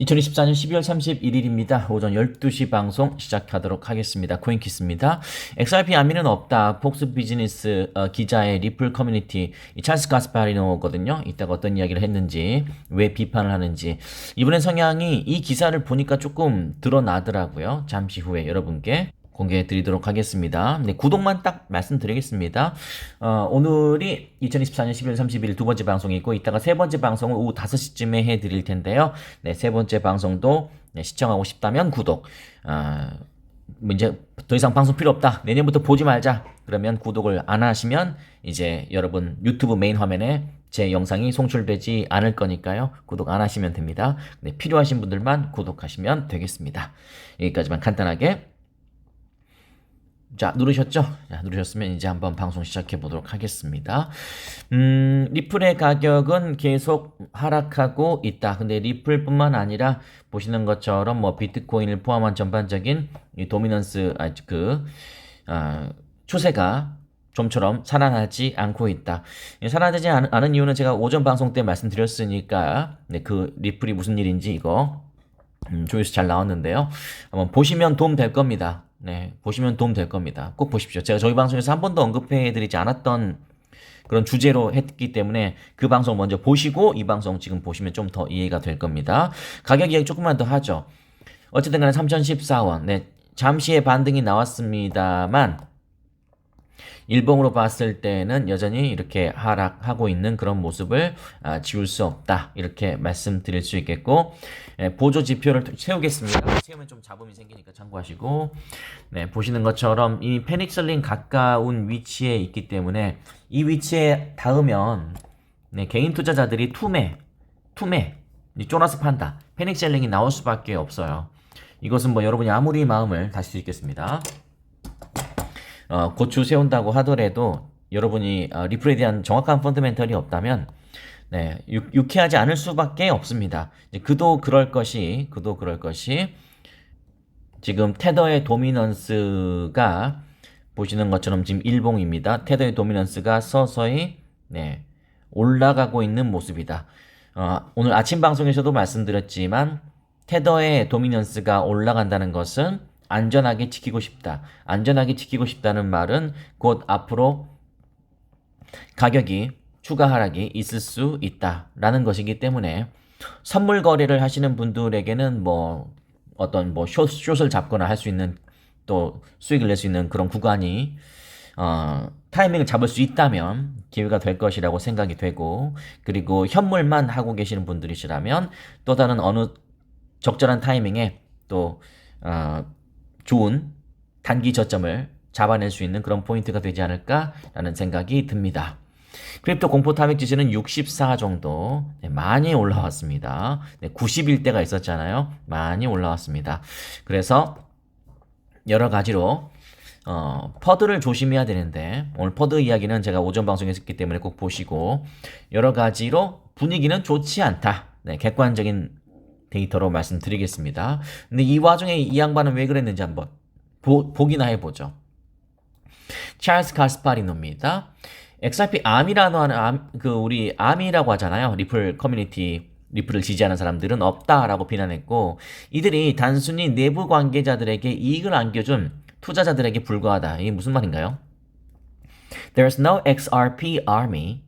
2024년 12월 31일입니다. 오전 12시 방송 시작하도록 하겠습니다. 코인키스입니다. XRP 아미는 없다. 폭스 비즈니스 어, 기자의 리플 커뮤니티 이 찰스 가스파리노거든요. 이따가 어떤 이야기를 했는지 왜 비판을 하는지 이번엔 성향이 이 기사를 보니까 조금 드러나더라고요. 잠시 후에 여러분께 공개해 드리도록 하겠습니다. 네, 구독만 딱 말씀드리겠습니다. 어, 오늘이 2024년 11월 31일 두 번째 방송이 있고, 이따가 세 번째 방송을 오후 5시쯤에 해 드릴 텐데요. 네, 세 번째 방송도 네, 시청하고 싶다면 구독. 아, 뭐 이제 더 이상 방송 필요 없다. 내년부터 보지 말자. 그러면 구독을 안 하시면 이제 여러분 유튜브 메인 화면에 제 영상이 송출되지 않을 거니까요. 구독 안 하시면 됩니다. 네, 필요하신 분들만 구독하시면 되겠습니다. 여기까지만 간단하게 자, 누르셨죠? 자, 누르셨으면 이제 한번 방송 시작해 보도록 하겠습니다. 음, 리플의 가격은 계속 하락하고 있다. 근데 리플뿐만 아니라 보시는 것처럼 뭐 비트코인을 포함한 전반적인 이 도미넌스, 아, 그, 아, 추세가 좀처럼 살아나지 않고 있다. 예, 살아나지 않, 않은 이유는 제가 오전 방송 때 말씀드렸으니까, 네, 그 리플이 무슨 일인지 이거, 음, 조회수 잘 나왔는데요. 한번 보시면 도움 될 겁니다. 네, 보시면 도움 될 겁니다. 꼭 보십시오. 제가 저희 방송에서 한 번도 언급해드리지 않았던 그런 주제로 했기 때문에 그 방송 먼저 보시고 이 방송 지금 보시면 좀 더 이해가 될 겁니다. 가격 이야기 조금만 더 하죠. 어쨌든 간에 3014원. 네, 잠시의 반등이 나왔습니다만 일봉으로 봤을 때는 여전히 이렇게 하락하고 있는 그런 모습을 아, 지울 수 없다. 이렇게 말씀드릴 수 있겠고, 예, 보조 지표를 세우겠습니다. 세우면 좀 잡음이 생기니까 참고하시고, 네, 보시는 것처럼 이 페닉셀링 가까운 위치에 있기 때문에 이 위치에 닿으면 네, 개인 투자자들이 투매, 투매, 이 쫄아서 판다. 페닉셀링이 나올 수밖에 없어요. 이것은 뭐 여러분이 아무리 마음을 다실 수 있겠습니다. 어, 고추 세운다고 하더라도 여러분이 어, 리플에 대한 정확한 펀드멘털이 없다면 네, 유, 유쾌하지 않을 수밖에 없습니다. 그도 그럴 것이 그도 그럴 것이 지금 테더의 도미넌스가 보시는 것처럼 지금 일봉입니다. 테더의 도미넌스가 서서히 네, 올라가고 있는 모습이다. 어, 오늘 아침 방송에서도 말씀드렸지만 테더의 도미넌스가 올라간다는 것은 안전하게 지키고 싶다. 안전하게 지키고 싶다는 말은 곧 앞으로 가격이 추가 하락이 있을 수 있다라는 것이기 때문에 선물 거래를 하시는 분들에게는 뭐 어떤 뭐 숏, 숏을 잡거나 할 수 있는 또 수익을 낼 수 있는 그런 구간이 어, 타이밍을 잡을 수 있다면 기회가 될 것이라고 생각이 되고 그리고 현물만 하고 계시는 분들이시라면 또 다른 어느 적절한 타이밍에 또 어, 좋은 단기 저점을 잡아낼 수 있는 그런 포인트가 되지 않을까라는 생각이 듭니다. 크립토 공포 타믹 지수는 64 정도 네, 많이 올라왔습니다. 네, 91대가 있었잖아요. 많이 올라왔습니다. 그래서 여러 가지로 어, 퍼드를 조심해야 되는데 오늘 퍼드 이야기는 제가 오전 방송에 했기 때문에 꼭 보시고 여러 가지로 분위기는 좋지 않다. 네, 객관적인 데이터로 말씀드리겠습니다. 근데 이 와중에 이 양반은 왜 그랬는지 한번 보, 보기나 해보죠. 찰스 카스파리노입니다. XRP 암이라는 암, 그 우리 암이라고 하잖아요. 리플 커뮤니티 리플을 지지하는 사람들은 없다라고 비난했고 이들이 단순히 내부 관계자들에게 이익을 안겨준 투자자들에게 불과하다. 이게 무슨 말인가요? There's no XRP army,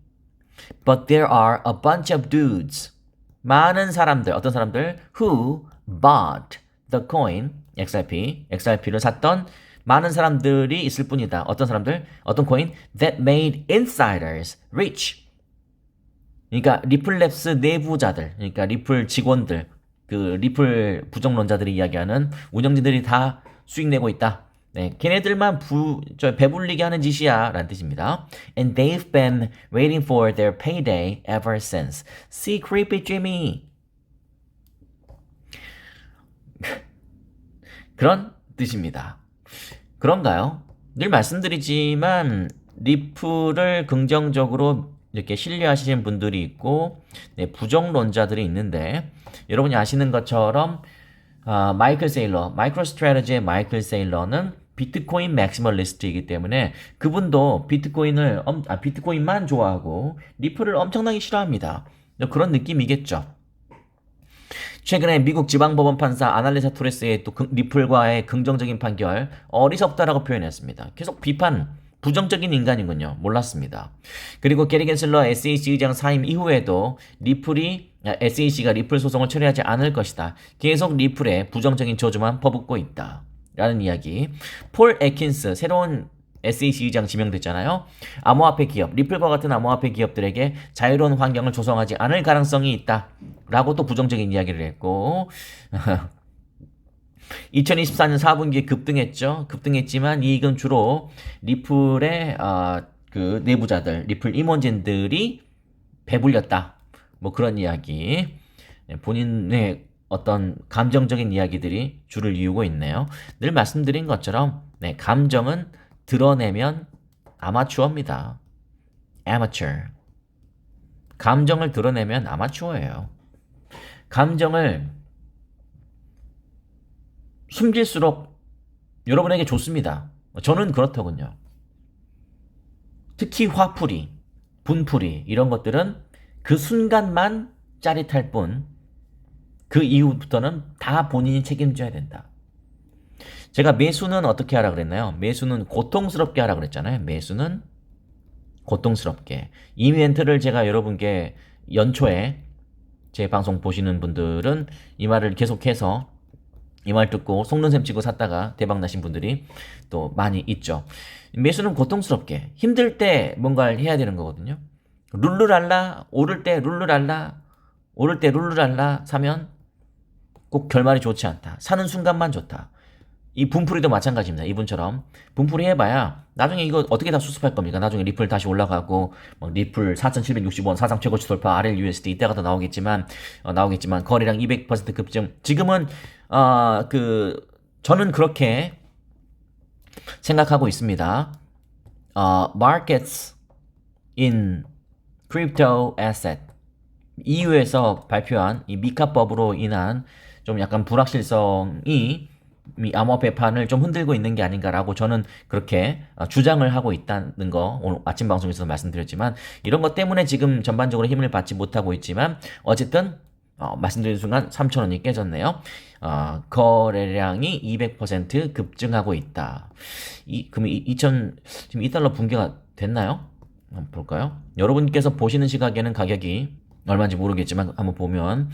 but there are a bunch of dudes. 많은 사람들, 어떤 사람들 who bought the coin XRP, XRP를 샀던 많은 사람들이 있을 뿐이다. 어떤 사람들? 어떤 코인? That made insiders rich. 그러니까 리플랩스 내부자들, 그러니까 리플 직원들, 그 리플 부정론자들이 이야기하는 운영진들이 다 수익 내고 있다. 네, 걔네들만 부, 저 배불리게 하는 짓이야 라는 뜻입니다. And they've been waiting for their payday ever since. See creepy Jimmy. 그런 뜻입니다. 그런가요? 늘 말씀드리지만 리플을 긍정적으로 이렇게 신뢰하시는 분들이 있고 네, 부정론자들이 있는데 여러분이 아시는 것처럼 아, 마이클 세일러, 마이크로 스트레터지의 마이클 세일러는 비트코인 맥시멀리스트이기 때문에 그분도 비트코인을 엄, 아, 비트코인만 좋아하고 리플을 엄청나게 싫어합니다. 그런 느낌이겠죠. 최근에 미국 지방법원 판사 아날리사 토레스의 또 그- 리플과의 긍정적인 판결 어리석다라고 표현했습니다. 계속 비판 부정적인 인간이군요. 몰랐습니다. 그리고 게리 겐슬러 SEC 의장 사임 이후에도 리플이 SEC가 리플 소송을 처리하지 않을 것이다. 계속 리플에 부정적인 저주만 퍼붓고 있다. 라는 이야기. 폴 에킨스 새로운 SEC 의장 지명됐잖아요. 암호화폐 기업, 리플과 같은 암호화폐 기업들에게 자유로운 환경을 조성하지 않을 가능성이 있다. 라고 또 부정적인 이야기를 했고 2024년 4분기에 급등했죠. 급등했지만 이익은 주로 리플의 아, 그 내부자들, 리플 임원진들이 배불렸다. 뭐 그런 이야기. 네, 본인의 어떤 감정적인 이야기들이 줄을 이루고 있네요. 늘 말씀드린 것처럼 네, 감정은 드러내면 아마추어입니다. amateur. 감정을 드러내면 아마추어예요. 감정을 숨길수록 여러분에게 좋습니다. 저는 그렇더군요. 특히 화풀이, 분풀이 이런 것들은 그 순간만 짜릿할 뿐 그 이후부터는 다 본인이 책임져야 된다. 제가 매수는 어떻게 하라 그랬나요? 매수는 고통스럽게 하라 그랬잖아요. 매수는 고통스럽게. 이 멘트를 제가 여러분께 연초에 제 방송 보시는 분들은 이 말을 계속해서 이 말 듣고 속는셈 치고 샀다가 대박 나신 분들이 또 많이 있죠. 매수는 고통스럽게 힘들 때 뭔가를 해야 되는 거거든요. 룰루랄라 오를 때 룰루랄라 오를 때 룰루랄라 사면 꼭 결말이 좋지 않다. 사는 순간만 좋다. 이 분풀이도 마찬가지입니다. 이분처럼 분풀이 해봐야 나중에 이거 어떻게 다 수습할 겁니까? 나중에 리플 다시 올라가고 막 리플 4,760원 사상 최고치 돌파 RL USD 이때가 더 나오겠지만 어, 나오겠지만 거래량 200% 급증. 지금은 어, 그 저는 그렇게 생각하고 있습니다. 어, markets in crypto asset EU에서 발표한 이 미카법으로 인한 좀 약간 불확실성이 이 암호화폐 판을 좀 흔들고 있는 게 아닌가라고 저는 그렇게 어, 주장을 하고 있다는 거 오늘 아침 방송에서 말씀드렸지만 이런 것 때문에 지금 전반적으로 힘을 받지 못하고 있지만 어쨌든 어, 말씀드린 순간 3,000원이 깨졌네요. 어, 거래량이 200% 급증하고 있다. 이, 그럼 이, 2,000, 지금 2달러 붕괴가 됐나요? 한번 볼까요? 여러분께서 보시는 시각에는 가격이 얼마인지 모르겠지만 한번 보면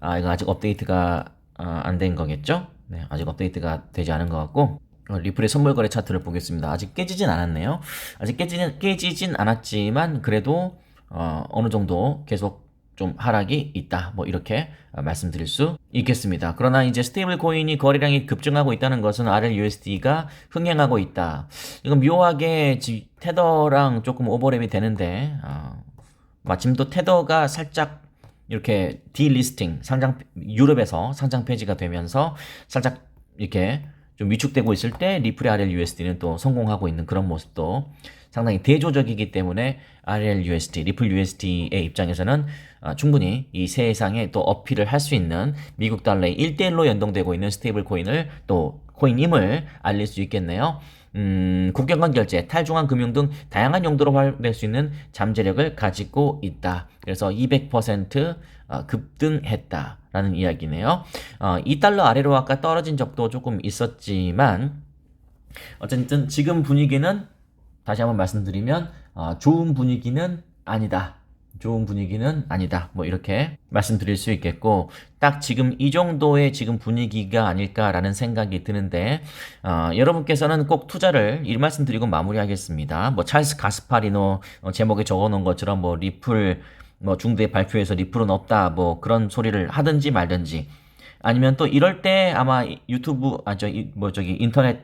아 이거 아직 업데이트가 아, 안된 거겠죠? 네, 아직 업데이트가 되지 않은 것 같고 어, 리플의 선물 거래 차트를 보겠습니다. 아직 깨지진 않았네요. 아직 깨지진 깨지진 않았지만 그래도 어, 어느 정도 계속 좀 하락이 있다. 뭐 이렇게 어, 말씀드릴 수 있겠습니다. 그러나 이제 스테이블 코인이 거래량이 급증하고 있다는 것은 RLUSD가 흥행하고 있다. 이건 묘하게 지- 테더랑 조금 오버랩이 되는데 어, 마침 또 테더가 살짝 이렇게 디리스팅 상장 유럽에서 상장 폐지가 되면서 살짝 이렇게 좀 위축되고 있을 때 리플의 RLUSD는 또 성공하고 있는 그런 모습도 상당히 대조적이기 때문에 RLUSD, 리플 USD의 입장에서는 아, 충분히 이 세상에 또 어필을 할 수 있는 미국 달러의 1대1로 연동되고 있는 스테이블 코인을 또 코인임을 알릴 수 있겠네요. 음, 국경간 결제, 탈중앙 금융 등 다양한 용도로 활용될 수 있는 잠재력을 가지고 있다. 그래서 200% 어, 급등했다라는 이야기네요. 어, 2달러 아래로 아까 떨어진 적도 조금 있었지만 어쨌든 지금 분위기는 다시 한번 말씀드리면 어, 좋은 분위기는 아니다. 좋은 분위기는 아니다. 뭐 이렇게 말씀드릴 수 있겠고 딱 지금 이 정도의 지금 분위기가 아닐까라는 생각이 드는데 어, 여러분께서는 꼭 투자를 이 말씀드리고 마무리하겠습니다. 뭐 찰스 가스파리노 어, 제목에 적어놓은 것처럼 뭐 리플 뭐 중대 발표에서 리플은 없다 뭐 그런 소리를 하든지 말든지 아니면 또 이럴 때 아마 유튜브 아 저 뭐 저기 인터넷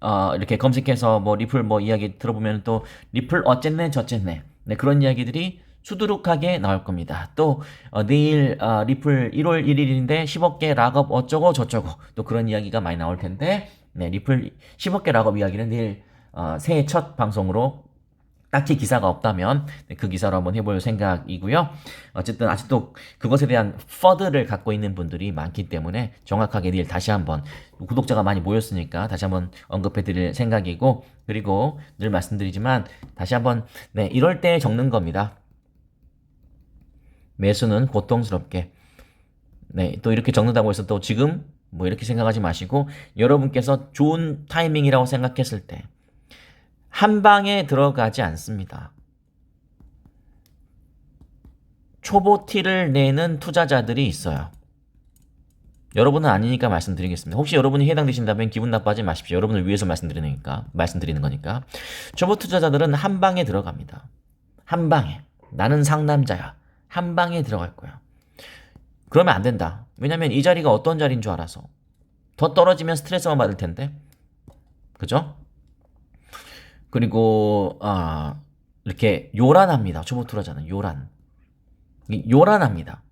어, 이렇게 검색해서 뭐 리플 뭐 이야기 들어보면 또 리플 어쨌네 저쨌네 네, 그런 이야기들이 수두룩하게 나올 겁니다. 또 어, 내일 어, 리플 1월 1일인데 10억 개 락업 어쩌고 저쩌고 또 그런 이야기가 많이 나올 텐데 네, 리플 10억 개 락업 이야기는 내일 어, 새해 첫 방송으로 딱히 기사가 없다면 네, 그 기사로 한번 해볼 생각이고요. 어쨌든 아직도 그것에 대한 퍼드를 갖고 있는 분들이 많기 때문에 정확하게 내일 다시 한번 구독자가 많이 모였으니까 다시 한번 언급해 드릴 생각이고 그리고 늘 말씀드리지만 다시 한번 네 이럴 때 적는 겁니다. 매수는 고통스럽게 네, 또 이렇게 적는다고 해서 또 지금 뭐 이렇게 생각하지 마시고 여러분께서 좋은 타이밍이라고 생각했을 때 한 방에 들어가지 않습니다. 초보 티를 내는 투자자들이 있어요. 여러분은 아니니까 말씀드리겠습니다. 혹시 여러분이 해당되신다면 기분 나빠하지 마십시오. 여러분을 위해서 말씀드리니까 말씀드리는 거니까 초보 투자자들은 한 방에 들어갑니다. 한 방에 나는 상남자야. 한 방에 들어갈 거야. 그러면 안 된다. 왜냐면 이 자리가 어떤 자리인 줄 알아서 더 떨어지면 스트레스만 받을 텐데, 그죠? 그리고 아 이렇게 요란합니다. 초보 투자자는 요란, 이- 요란합니다.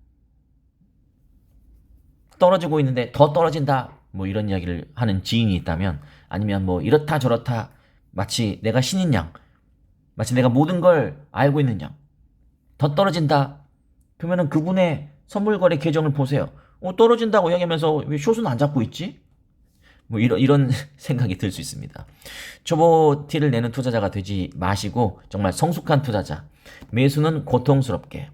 떨어지고 있는데 더 떨어진다. 뭐 이런 이야기를 하는 지인이 있다면 아니면 뭐 이렇다 저렇다 마치 내가 신인 양 마치 내가 모든 걸 알고 있는 양 더 떨어진다. 그러면은 그분의 선물 거래 계정을 보세요. 어, 떨어진다고 이야기하면서 왜 숏은 안 잡고 있지? 뭐 이런 이런 생각이 들 수 있습니다. 초보 티를 내는 투자자가 되지 마시고 정말 성숙한 투자자. 매수는 고통스럽게.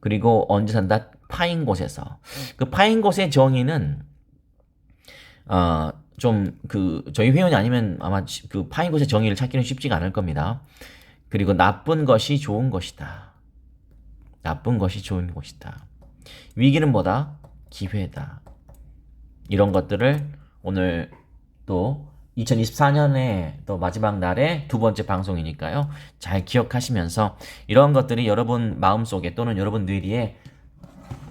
그리고 언제 산다? 파인 곳에서. 그 파인 곳의 정의는 어, 좀 그 저희 회원이 아니면 아마 시- 그 파인 곳의 정의를 찾기는 쉽지가 않을 겁니다. 그리고 나쁜 것이 좋은 것이다. 나쁜 것이 좋은 것이다. 위기는 뭐다? 기회다. 이런 것들을 오늘 또 2024년의 또 마지막 날의 두 번째 방송이니까요. 잘 기억하시면서 이런 것들이 여러분 마음속에 또는 여러분 뇌리에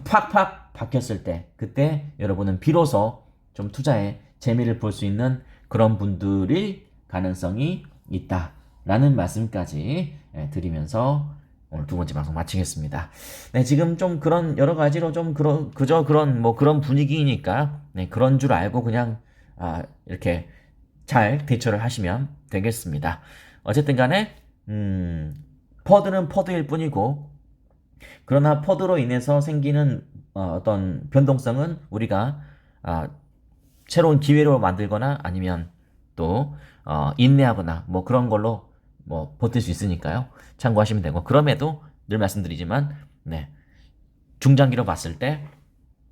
팍팍 박혔을 때 그때 여러분은 비로소 좀 투자에 재미를 볼 수 있는 그런 분들일 가능성이 있다라는 말씀까지 예, 드리면서 오늘 두 번째 방송 마치겠습니다. 네, 지금 좀 그런 여러 가지로 좀 그런 그저 그런 뭐 그런 분위기니까 네, 그런 줄 알고 그냥 아, 이렇게 잘 대처를 하시면 되겠습니다. 어쨌든 간에 음, 퍼드는 퍼드일 뿐이고 그러나 퍼드로 인해서 생기는 어, 떤 변동성은 우리가 아, 새로운 기회로 만들거나 아니면 또 어, 인내하거나 뭐 그런 걸로 뭐 버틸 수 있으니까요. 참고하시면 되고 그럼에도 늘 말씀드리지만 네 중장기로 봤을 때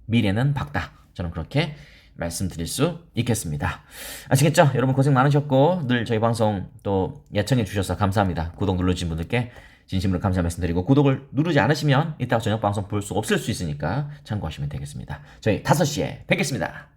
미래는 밝다. 저는 그렇게 말씀드릴 수 있겠습니다. 아시겠죠? 여러분 고생 많으셨고 늘 저희 방송 또 예청해 주셔서 감사합니다. 구독 눌러주신 분들께 진심으로 감사 말씀드리고 구독을 누르지 않으시면 이따가 저녁 방송 볼 수 없을 수 있으니까 참고하시면 되겠습니다. 저희 5시에 뵙겠습니다.